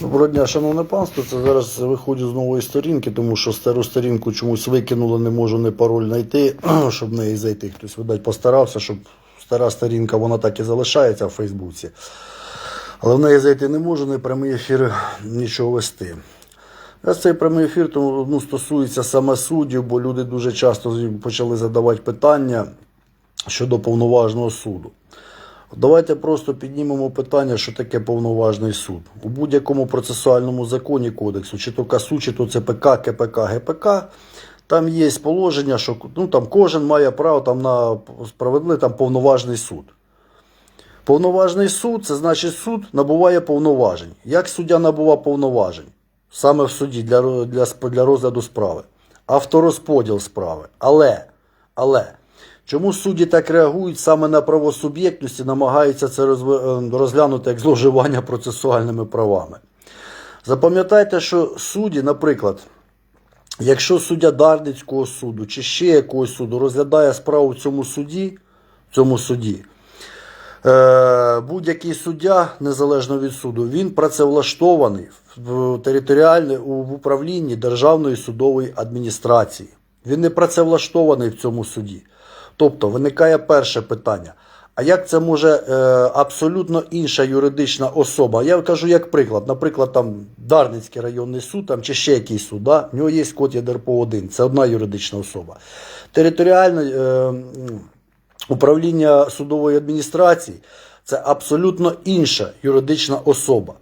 Доброго дня, шановне панство. Це зараз виходжу з нової сторінки, тому що стару сторінку чомусь викинуло, не можу не пароль знайти, щоб в неї зайти. Хтось, видать, постарався, щоб стара сторінка вона так і залишається в Фейсбуці. Але в неї зайти не можу, не прямий ефір нічого вести. Цей прямий ефір тому, ну, стосується саме суддів, бо люди дуже часто почали задавати питання щодо повноважного суду. Давайте просто піднімемо питання, що таке повноважний суд. У будь-якому процесуальному законі кодексу, чи то КАСУ, чи то ЦПК, КПК, ГПК, там є положення, що ну, там кожен має право там, на справедливий там, повноважний суд. Повноважний суд це значить суд набуває повноважень. Як суддя набуває повноважень? Саме в суді для, для, для розгляду справи. Авторозподіл справи. Але, але чому судді так реагують саме на правосуб'єктність і намагаються це е, розглянути як зловживання процесуальними правами? Запам'ятайте, що судді, наприклад, якщо суддя Дарницького суду чи ще якогось суду розглядає справу в цьому суді, в цьому суді, Е, будь-який суддя, незалежно від суду, він працевлаштований в територіальне в управлінні Державної судової адміністрації. Він не працевлаштований в цьому суді. Тобто виникає перше питання. А як це може е, абсолютно інша юридична особа? Я кажу як приклад. Наприклад, там Дарницький районний суд там, чи ще якийсь суд, да? в нього є код ЄДРПО 1 це одна юридична особа. Територіальна е, управління судової адміністрації це абсолютно інша юридична особа.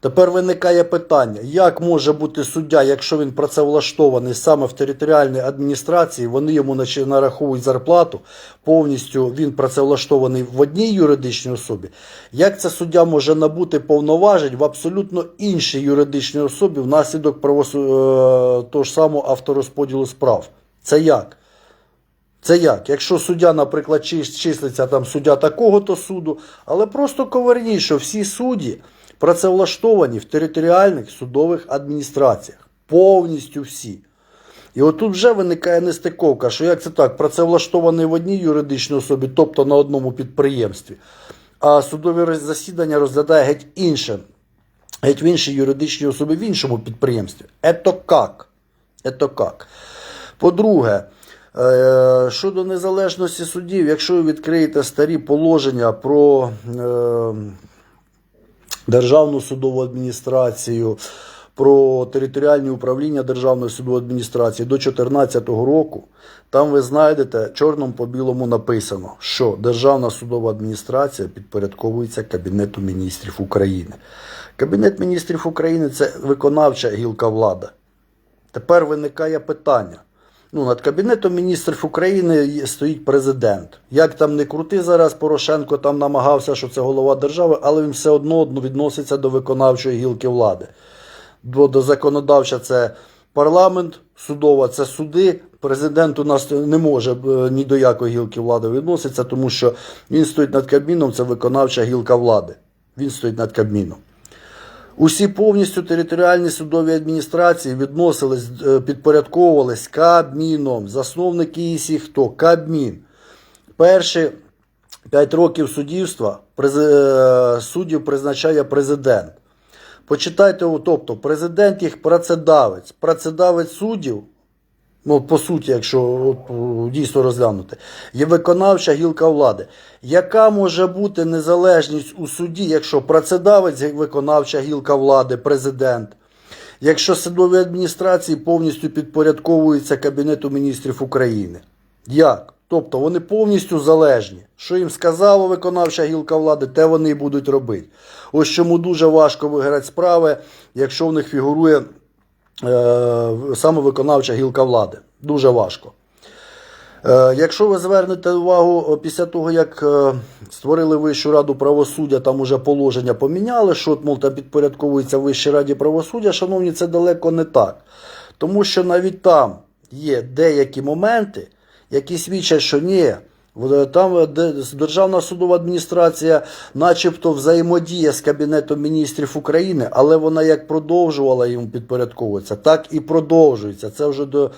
Тепер виникає питання, як може бути суддя, якщо він працевлаштований саме в територіальній адміністрації, вони йому нараховують зарплату, повністю він працевлаштований в одній юридичній особі. Як це суддя може набути повноважень в абсолютно іншій юридичній особі внаслідок правосу... е, того ж самого авторозподілу справ? Це як? Це як? Якщо суддя, наприклад, числиться там суддя такого-то суду, але просто коверніть, що всі судді працевлаштовані в територіальних судових адміністраціях. Повністю всі. І отут вже виникає нестиковка, що як це так, працевлаштований в одній юридичній особі, тобто на одному підприємстві, а судові засідання розглядає геть інше, геть в іншій юридичній особі в іншому підприємстві. Ето як? Ето як? По-друге, е, щодо незалежності суддів, якщо ви відкриєте старі положення про е, Державну судову адміністрацію, про територіальні управління Державної судової адміністрації до 2014 року, там ви знайдете чорному по білому написано, що Державна судова адміністрація підпорядковується Кабінету міністрів України. Кабінет міністрів України це виконавча гілка влади. Тепер виникає питання. Ну, над Кабінетом міністрів України стоїть президент. Як там не крути зараз, Порошенко там намагався, що це голова держави, але він все одно відноситься до виконавчої гілки влади. До, до законодавча це парламент, судова це суди. Президент у нас не може е, ні до якої гілки влади відноситися, тому що він стоїть над Кабміном, це виконавча гілка влади. Він стоїть над Кабміном. Усі повністю територіальні судові адміністрації відносились, е, підпорядковувались Кабміном. Засновники ІСІ хто? Кабмін. Перші 5 років суддівства е, суддів призначає президент. Почитайте, тобто президент їх працедавець. Працедавець суддів, ну, по суті, якщо от, дійсно розглянути, є виконавча гілка влади. Яка може бути незалежність у суді, якщо працедавець виконавча гілка влади, президент? Якщо судові адміністрації повністю підпорядковуються Кабінету міністрів України? Як? Тобто вони повністю залежні. Що їм сказала виконавча гілка влади, те вони і будуть робити. Ось чому дуже важко виграти справи, якщо в них фігурує е, саме виконавча гілка влади. Дуже важко. Е, Якщо ви звернете увагу після того, як е, створили Вищу раду правосуддя, там уже положення поміняли, що от, там підпорядковується Вищій раді правосуддя, шановні, це далеко не так. Тому що навіть там є деякі моменти, які свідчать, що ні. Там е, Державна судова адміністрація, начебто, взаємодіє з Кабінетом міністрів України, але вона як продовжувала йому підпорядковуватися, так і продовжується. Це вже до,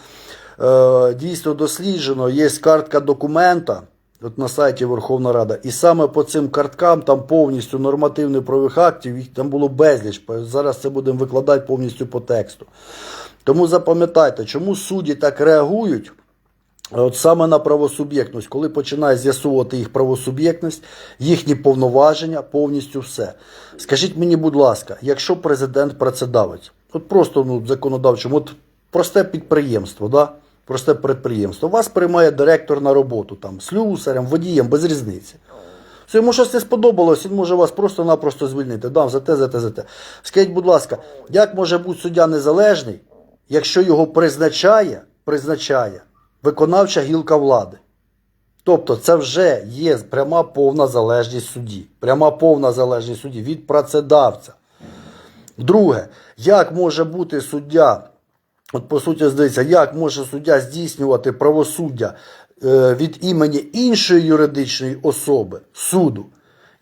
дійсно досліджено. Є картка документа, от на сайті Верховна Рада. І саме по цим карткам там повністю нормативних правових актів, їх там було безліч. Зараз це будемо викладати повністю по тексту. Тому запам'ятайте, чому судді так реагують. От саме на правосуб'єктність, коли починає з'ясовувати їх правосуб'єктність, їхні повноваження, повністю все. Скажіть мені, будь ласка, якщо президент працедавець, от просто ну, законодавчому, от просте підприємство, да? Просте підприємство, вас приймає директор на роботу, там, слюсарем, водієм, без різниці. Все, йому щось не сподобалось, він може вас просто-напросто звільнити. Дам за те, за те, за те. Скажіть, будь ласка, як може бути суддя незалежний, якщо його призначає, призначає виконавча гілка влади? Тобто це вже є пряма повна залежність судді. Пряма повна залежність судді від працедавця. Друге, як може бути суддя, от по суті, здається, як може суддя здійснювати правосуддя е, від імені іншої юридичної особи, суду,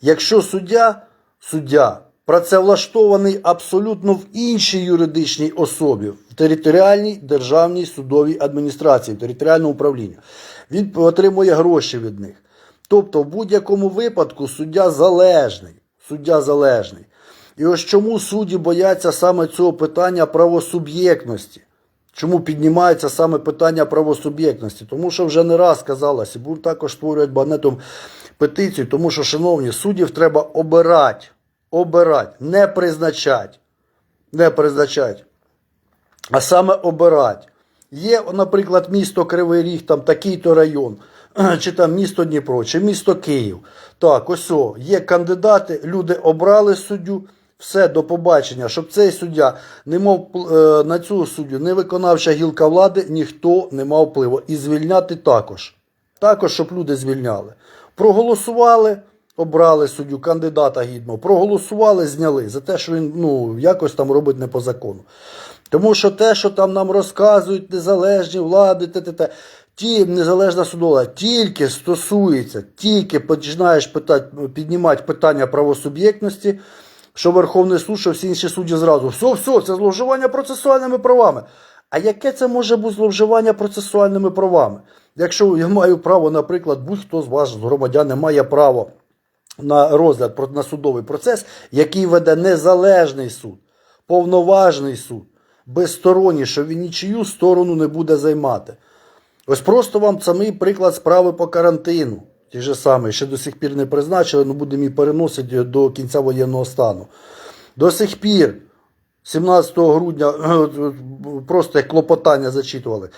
якщо суддя, суддя працевлаштований абсолютно в іншій юридичній особі, в територіальній державній судовій адміністрації, в територіальному управлінні, він отримує гроші від них. Тобто, в будь-якому випадку суддя залежний. Суддя залежний. І ось чому судді бояться саме цього питання правосуб'єктності. Чому піднімається саме питання правосуб'єктності? Тому що вже не раз казалося, будемо також створювати багато петицію, тому що, шановні, суддів треба обирати, обирати, не призначати. Не призначати, а саме обирати. Є, наприклад, місто Кривий Ріг, там такий-то район, чи там місто Дніпро, чи місто Київ. Так, ось о, є кандидати, люди обрали суддю. Все, до побачення, щоб цей суддя не мав е, на цю суддю не виконавча гілка влади, ніхто не мав впливу. І звільняти також. Також, щоб люди звільняли. Проголосували, обрали суддю, кандидата гідного, проголосували, зняли за те, що він ну, якось там робить не по закону. Тому що те, що там нам розказують незалежні влади, те, те, те, ті незалежна судова тільки стосується, тільки починаєш питати, піднімати питання правосуб'єктності, що Верховний суд, що всі інші судді зразу. Все, все, це зловживання процесуальними правами. А яке це може бути зловживання процесуальними правами? Якщо я маю право, наприклад, будь-хто з вас, з громадян, не має права на розгляд на судовий процес, який веде незалежний суд, повноважний суд, безсторонній, що він нічию сторону не буде займати. Ось просто вам самий приклад справи по карантину. Ті ж самі, ще до сих пір не призначили, але будемо її переносити до кінця воєнного стану. До сих пір, 17 грудня, просто як клопотання зачитували.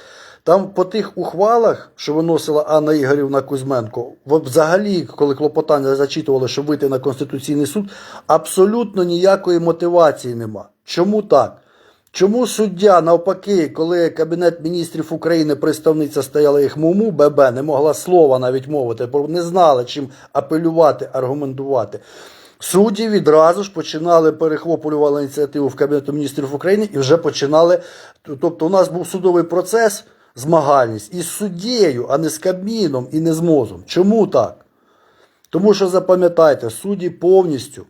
Там по тих ухвалах, що виносила Анна Ігорівна Кузьменко, взагалі, коли клопотання зачитували, щоб вийти на Конституційний суд, абсолютно ніякої мотивації нема. Чому так? Чому суддя, навпаки, коли Кабінет міністрів України представниця стояла їх муму, ББ, не могла слова навіть мовити, не знали, чим апелювати, аргументувати. Судді відразу ж починали перехоплювали ініціативу в Кабінету міністрів України і вже починали. Тобто, у нас був судовий процес, змагальність із суддєю, а не з Кабміном і не з МОЗом. Чому так? Тому що запам'ятайте, судді повністю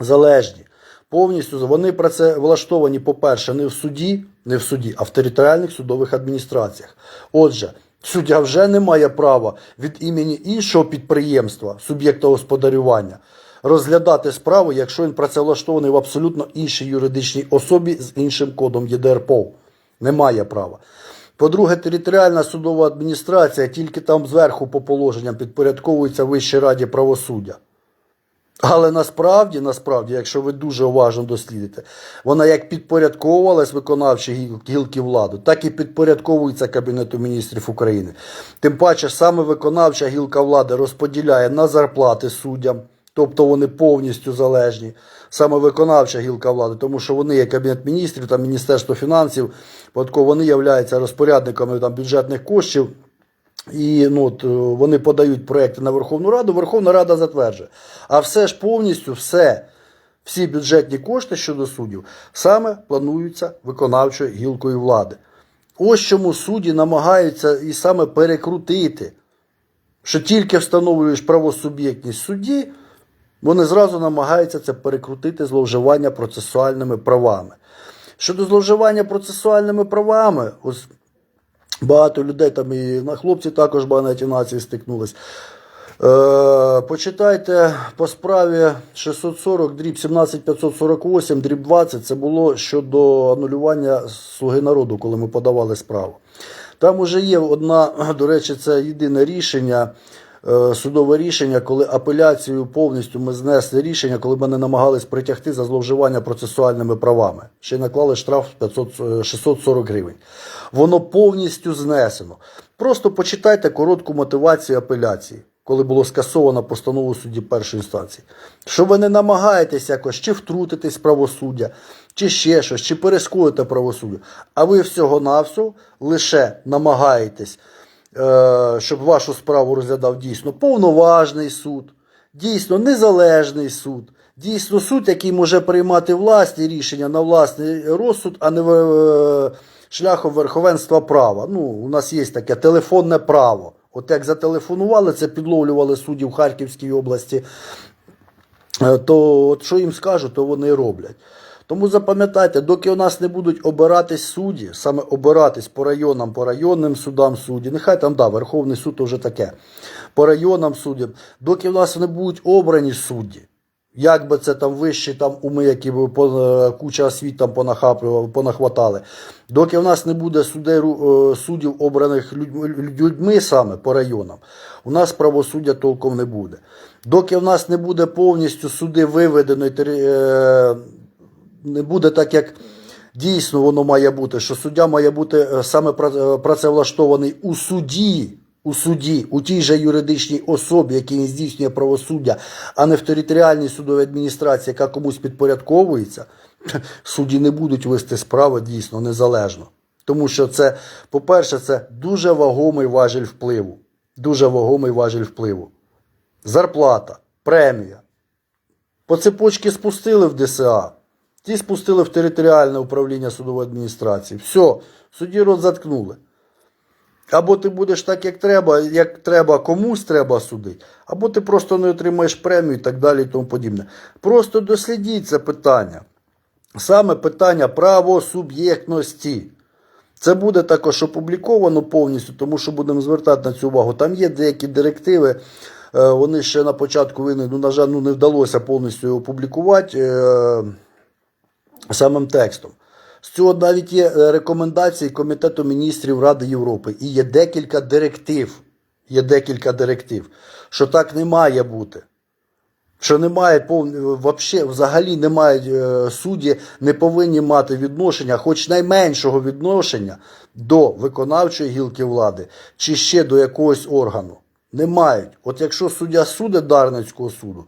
залежні. Повністю вони працевлаштовані, по-перше, не в суді, не в суді, а в територіальних судових адміністраціях. Отже, суддя вже не має права від імені іншого підприємства, суб'єкта господарювання, розглядати справу, якщо він працевлаштований в абсолютно іншій юридичній особі з іншим кодом ЄДРПО. Не має права. По-друге, територіальна судова адміністрація тільки там зверху по положенням підпорядковується Вищій раді правосуддя. Але насправді, насправді, якщо ви дуже уважно дослідите, вона як підпорядковувалась виконавчій гіл- гілки влади, так і підпорядковується Кабінету міністрів України. Тим паче, саме виконавча гілка влади розподіляє на зарплати суддям, тобто вони повністю залежні. Саме виконавча гілка влади, тому що вони є Кабінет міністрів та Міністерство фінансів, вони являються розпорядниками там, бюджетних коштів. І ну, от, е, вони подають проекти на Верховну Раду, Верховна Рада затверджує. А все ж повністю, все, всі бюджетні кошти щодо суддів саме плануються виконавчою гілкою влади. Ось чому судді намагаються і саме перекрутити, що тільки встановлюєш правосуб'єктність судді, вони зразу намагаються це перекрутити зловживання процесуальними правами. Щодо зловживання процесуальними правами, ось Багато людей там і на хлопці також багаті нації стикнулись. Е, почитайте по справі 640 дріб 17548 дріб 20. Це було щодо анулювання Слуги народу, коли ми подавали справу. Там уже є одна, до речі, це єдине рішення, судове рішення, коли апеляцію повністю ми знесли рішення, коли мене намагались притягти за зловживання процесуальними правами. Ще наклали штраф 500, е, 640 гривень. Воно повністю знесено. Просто почитайте коротку мотивацію апеляції, коли було скасовано постанову судді першої інстанції. Що ви не намагаєтесь якось чи втрутитись правосуддя, чи ще щось, чи перескоїти правосуддя, а ви всього-навсього лише намагаєтесь, е, щоб вашу справу розглядав дійсно повноважний суд, дійсно незалежний суд, дійсно суд, який може приймати власні рішення на власний розсуд, а не е, шляхом верховенства права. Ну, у нас є таке телефонне право. От як зателефонували, це підловлювали судді в Харківській області, е, то от що їм скажуть, то вони роблять. Тому запам'ятайте, доки у нас не будуть обиратись судді, саме обиратись по районам, по районним судам судді, нехай там да, Верховний суд то вже таке, по районам суддям, доки в нас не будуть обрані судді, як би це там вищі там уми, які б е, куча освіт там понахаплювали, понахватали, доки в нас не буде судей, е, суддів обраних людьми, саме по районам, у нас правосуддя толком не буде. Доки в нас не буде повністю суди виведено, не буде так, як дійсно воно має бути, що суддя має бути е, саме е, працевлаштований у суді, у суді, у тій же юридичній особі, який здійснює правосуддя, а не в територіальній судовій адміністрації, яка комусь підпорядковується, судді не будуть вести справи дійсно незалежно. Тому що це, по-перше, це дуже вагомий важіль впливу. Дуже вагомий важіль впливу. Зарплата, премія. По цепочці спустили в ДСА, ті спустили в територіальне управління судової адміністрації. Все, судді рот заткнули. Або ти будеш так, як треба, як треба, комусь треба судити, або ти просто не отримаєш премію і так далі і тому подібне. Просто дослідіть це питання. Саме питання правосуб'єктності. Це буде також опубліковано повністю, тому що будемо звертати на цю увагу. Там є деякі директиви, е, вони ще на початку війни, ну, на жаль, ну, не вдалося повністю опублікувати е, самим текстом. З цього навіть є е, рекомендації Комітету міністрів Ради Європи. І є декілька директив. Є декілька директив, що так не має бути. Що немає вообще, взагалі немає е, судді, не повинні мати відношення, хоч найменшого відношення до виконавчої гілки влади чи ще до якогось органу. Не мають. От якщо суддя судить Дарницького суду,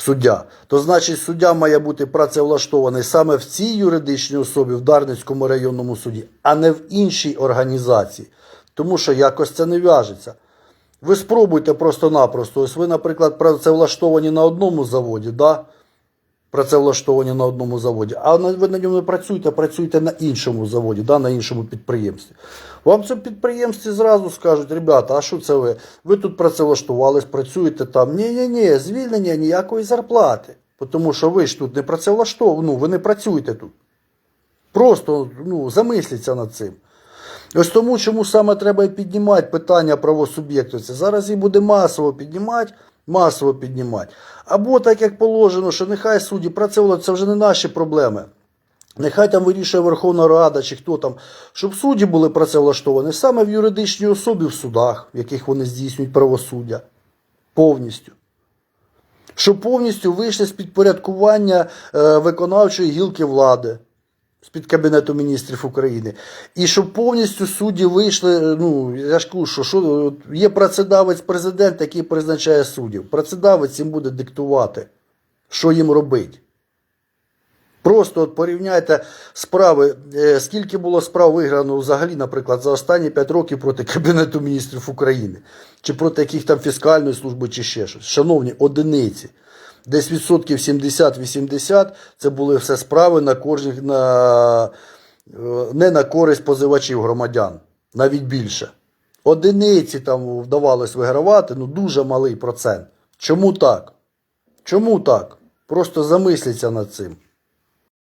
суддя, то значить суддя має бути працевлаштований саме в цій юридичній особі, в Дарницькому районному суді, а не в іншій організації. Тому що якось це не в'яжеться. Ви спробуйте просто-напросто. Ось ви, наприклад, працевлаштовані на одному заводі, да? Працевлаштовані на одному заводі, а ви на ньому не працюєте, працюєте на іншому заводі, да? на іншому підприємстві. Вам це підприємстві зразу скажуть, ребята, а що це ви? Ви тут працевлаштувались, працюєте там. Ні-ні-ні, звільнення ніякої зарплати. Тому що ви ж тут не працевлаштовані, ну, ви не працюєте тут. Просто ну, замисліться над цим. Ось тому, чому саме треба і піднімати питання правосуб'єктності. Зараз її буде масово піднімати, масово піднімати. Або так як положено, що нехай судді працювали, це вже не наші проблеми. Нехай там вирішує Верховна Рада чи хто там, щоб судді були працевлаштовані саме в юридичній особі в судах, в яких вони здійснюють правосуддя. Повністю. Щоб повністю вийшли з підпорядкування е, виконавчої гілки влади з-під Кабінету міністрів України. І щоб повністю судді вийшли, е, ну, я ж кажу, що, що є працедавець президент, який призначає суддів. Працедавець їм буде диктувати, що їм робити. Просто от порівняйте справи, е, скільки було справ виграно взагалі, наприклад, за останні 5 років проти Кабінету міністрів України, чи проти яких там фіскальної служби, чи ще щось. Шановні, одиниці. Десь відсотків 70-80 це були все справи на кожних, на, е, не на користь позивачів громадян, навіть більше. Одиниці там вдавалось вигравати, ну дуже малий процент. Чому так? Чому так? Просто замисліться над цим.